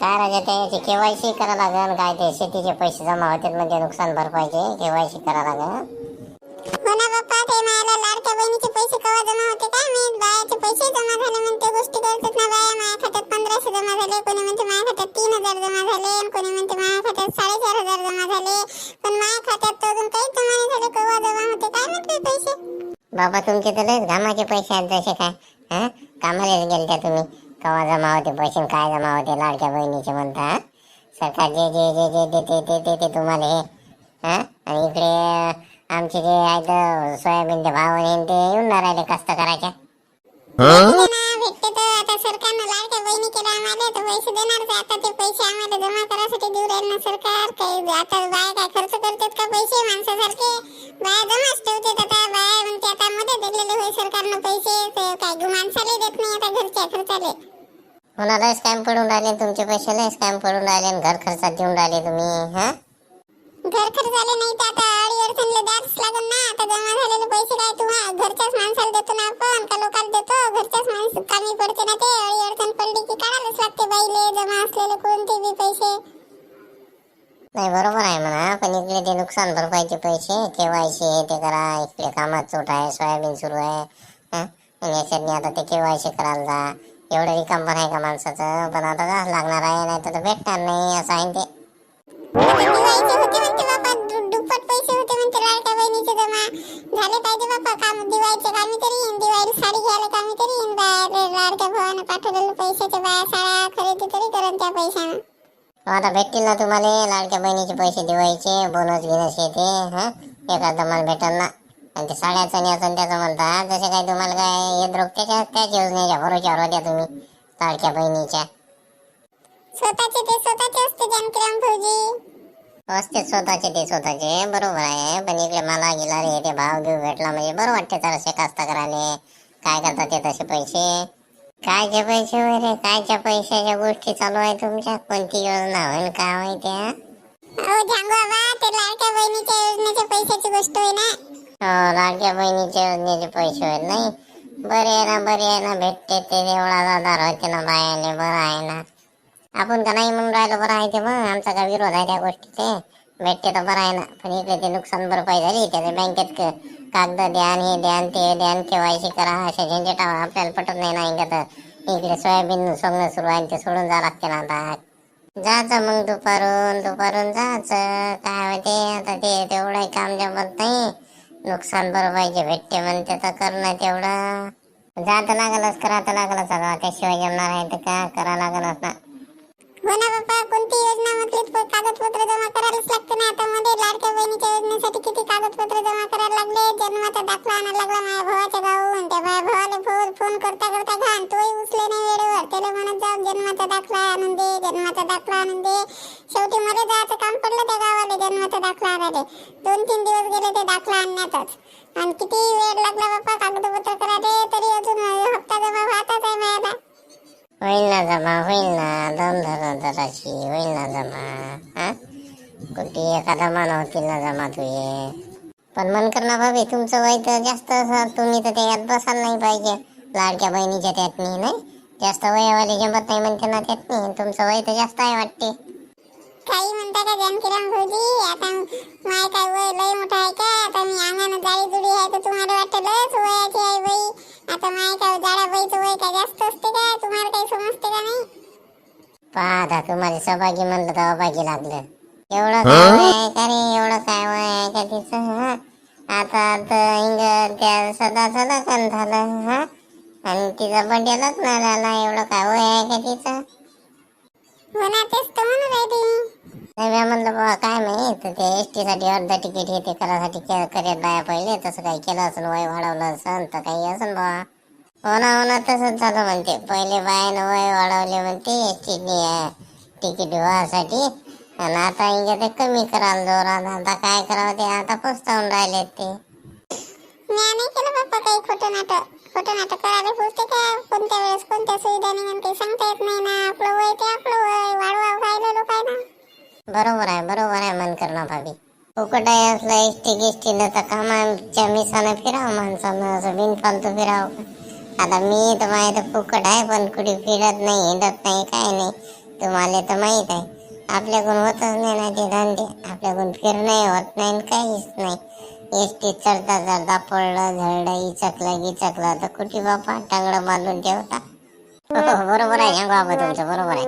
काय राजा त्याची केवायसी करा लागन काय ते शेतीचे पैसे जमा होते म्हणजे नुकसान भरपाईचे केवायसी करा लागन. हो ना बाप्पा ते लाडक्या बहिणीचे पैसे केव्हा जमा होते काय माहीत? बायाचे पैसे जमा झाले म्हणते गोष्टी करतात ना बाया. माझ्या खात्यात पंधराशे जमा झाले कोणी म्हणते माझ्या खात्यात तीन हजार जमा झाले आणि कोणी म्हणते माझ्या खात्यात साडेचार हजार जमा झाले. पण माझ्या खात्यात तर अजून काहीच जमा नाही झाले केव्हा जमा होते काय बाई पैसे? बाबा तुमचे तर लयच घामाचे पैसे आहेत जसे काय हा? कामालाच गेलत्या तुम्ही. केव्हा जमा होते पैसे काय जमा होते लाडक्या बहिणीचे म्हणता हा? सरकार जे जे जे जे देते ते ते ते तुम्हाला हे हा? आणि इकडे आमचे जे आहेत सोयाबीनचे भाव आणि ते येऊन राहिले कष्ट करायच्या भेटते भेटते तर आता सरकारनं लाडक्या बहिणी केलं आम्हाला तर पैसे देणारच आहे. आता ते पैसे आम्हाला जमा करायसाठी देऊ राहील ना सरकार. काही आता बाया काय खर्च करतात का पैसे? माणसासारखे बाया जमाच ठेवतात. सरकारनं पैसे तर काय गु- माणसाला देत नाही आता घरच्या खर्चाले कोणाला स्कॅम पडून राहिले तुमचे पैसे लय स्कॅम पडून राहिले आणि घर खर्चात देऊन राहिले तुम्ही हा? घर खर्चाले नाही तर आता अडी अडचणीला द्याच लागेल ना. आता जमा झालेले पैसे काय तुम्हा घरच्याच माणसाला देतो ना आपण का लोकांना देतो? घरच्याच माणस कमी पडते ना ते अडी अडचण पडली की काढायलाच लागते बाईले जमा असलेले कोणते बी पैसे. नाही बरोबर आहे म्हणा पण इकडे ते नुकसान भरपाईचे पैसे केवायसी हे ते करा इकडे कामात चोट आहे सोयाबीन सुरू आहे याच्यातनी आता ते केवायसी करायला जा. एवढं रिकाम पण आहे का माणसाचं? पण आता जा लागणार आहे नाही तर भेटणार नाही असं आहे ते. दुप्पट पैसे होते म्हणते लाडक्या बहिणीचे जमा. झाले पाहिजे काम दिवाळीचे कामी तरी येईन दिवाळीला साडी घ्यायला कामी तरी येईन लाडक्या भावानं पाठवलेले साड्या खरेदी तरी करण त्या पैशानं. आता भेटतील ना तुम्हाला. लाडक्या बहिणीचे पैसे दिवाळीचे बोनस गिनस येते हा. एखादा मला भेटल ना. आणि ते साड्याचं आणि आणि त्याचं म्हणता जसे काय तुम्हाला काय येत रोग त्याच्या त्याच योजनेच्या भरोश्यावर होत्या तुम्ही लाडक्या बहिणीच्या. स्वतःचे ते स्वतःचे असते जानकीराम भाऊजी. असते स्वतःचे ते स्वतःचे. बरोबर आहे. पण इकडे मला गेला रे ते भाव घेऊ भेटला म्हणजे बरं वाटते जरासे कास्ता करायले. काय करतात ते तसे पैसे? कायचे पैसे होय रे कायच्या पैशाच्या गोष्टी चालू आहे तुमच्या? कोणती योजना होईल काय होईल त्या अहो झांगू बाबा ते लाडक्या बहिणीच्या योजनेच्या पैशाची गोष्ट आहे ना हो लाडक्या बहिणीच्या योजनेचे पैसे होईल नाही? बरे आहे ना बरे आहे ना भेटते ते एवढा आधार होते ना बायाले बरं आहे ना. आपण का नाही म्हणून राहिलो बरं आहे ते मग. आमचा का विरोध आहे त्या गोष्टीचे? भेटते तर बरं आहे ना. पण इकडे ते नुकसान भरपाई झाली त्याचे बँकेत क- कागद द्यान हे द्यान ते द्यान केवायसी करा अशा झंझटावर आपल्याला पटत नाही ना इकडे तर इकडे सोयाबीन सोंगणं सुरू आहे ते सोडून जा लागते ना आता. जायचं मग दुपारून दुपारून जायचं. काय होते आता ते तेवढं काम जमत नाही. नुकसान भरपाईचे भेटते म्हणते तर करणं तेवढं. जात लागलच करा तर लागलच आता. त्याशिवाय जमणार आहे तर का? करा लागलच ना. हो ना कोणती योजना म्हटली कागदपत्र जमा करायलाच लागते ना. आता मध्ये लाडक्या बहिणीच्या योजनेसाठी किती कागदपत्र जमा करायला लागले? जन्माचा दाखला आणायला लागला माझ्या भावाच्या गावून त्या माझ्या भावाला फोन फोन करता करता घाण. तोही उचले नाही वेळेवर. त्याला म्हणत जाऊ जन्माचा दाखला आणून दे जन्माचा दाखला आणून दे. शेवटी मध्ये जायचं काम पडलं त्या गावाला जन्माचा दाखला आणायला. दोन तीन दिवस गेले ते दाखला आणण्यातच. आणि किती वेळ लागला बाप्पा? कागदपत्र करायला? तरी अजून हप्ता जमा होईल ना जमा होईल ना. दम धरून जराशी होईल ना जमा हा? कुठे एखादा मान होतील ना जमा तुझे. पण मन कर ना भाभी तुमचं वय तर जास्त असं तुम्ही तर त्याच्यात बसायला नाही पाहिजे. लाडक्या बहिणीच्या त्यातनी नाही? जास्त वयावाले जमत नाही म्हणते ना त्यातनी. तुमचं वय तर जास्त आहे वाटते. काही म्हणता का जानकीराम भाऊजी आता माय काय वय लय मोठं आहे का? आता मी अंगानं जाळी जुडी आहे तर तुम्हाला वाटतं लयच वयाची आहे बाई. आता माय काय जाडा बाई पहा आता तुम्हाला सहभागी म्हणलं तर अभागी लागलं. एवढं काय वय आहे का रे? एवढं काय वय आहे का तिचं हा? आता तर इंग त्या सदाचं लग्न झालं हा? आणि तिचा बर्थडे लग्न झाला एवढं काय वय आहे का तिचं? हो ना तेच तर म्हणून राहिली मी. नाही मी म्हणलं बाबा काय माहीत? ते एस टी साठी अर्ध तिकीट हे ते करासाठी के- करत बाया पहिले तसं काही केलं असेल वय वाढवलं असेल तर काही असेल बाबा हो ना हो ना तसंच झालं म्हणते. पहिले बायानं वय वाढवले म्हणते एस टी तिकीट व्हासाठी आणि आता इंग ते कमी करायला जोरात आता काय करावं ते आता पस्तावून राहिले ते. मी नाही केलं बाप्पा काही खोटं नाटक. खोटं नाटक करायला पुरते का? कोणत्या वेळेस कोणत्या सुविधा निघून काही सांगता येत नाही ना. आपलं वय ते आपलं वय. वाढवा खायला लोक आहे ना बरोबर आहे बरोबर आहे मन करणं भाभी. फुकट आहे असलं एसटी गिष्टीनं तर कामाच्या मिसानं फिरावं माणसानं असं बिनफालतू फिरावं. आता मी तर माहिती फुकट आहे पण कुठे फिरत नाही हिंडत नाही काय नाही. तुम्हाला तर माहीत आहे. आपल्याकडून होतच नाही ना ते धंदे. आपल्याकडून फिरणंही होत नाही आणि काहीच नाही. एस टी चढता चढता पडलं झडलं इचकलं गिचकलं. तर कुठे बापा टांगडं बांधून ठेवता? हो, बरोबर आहे बाबा तुमचं बरोबर आहे.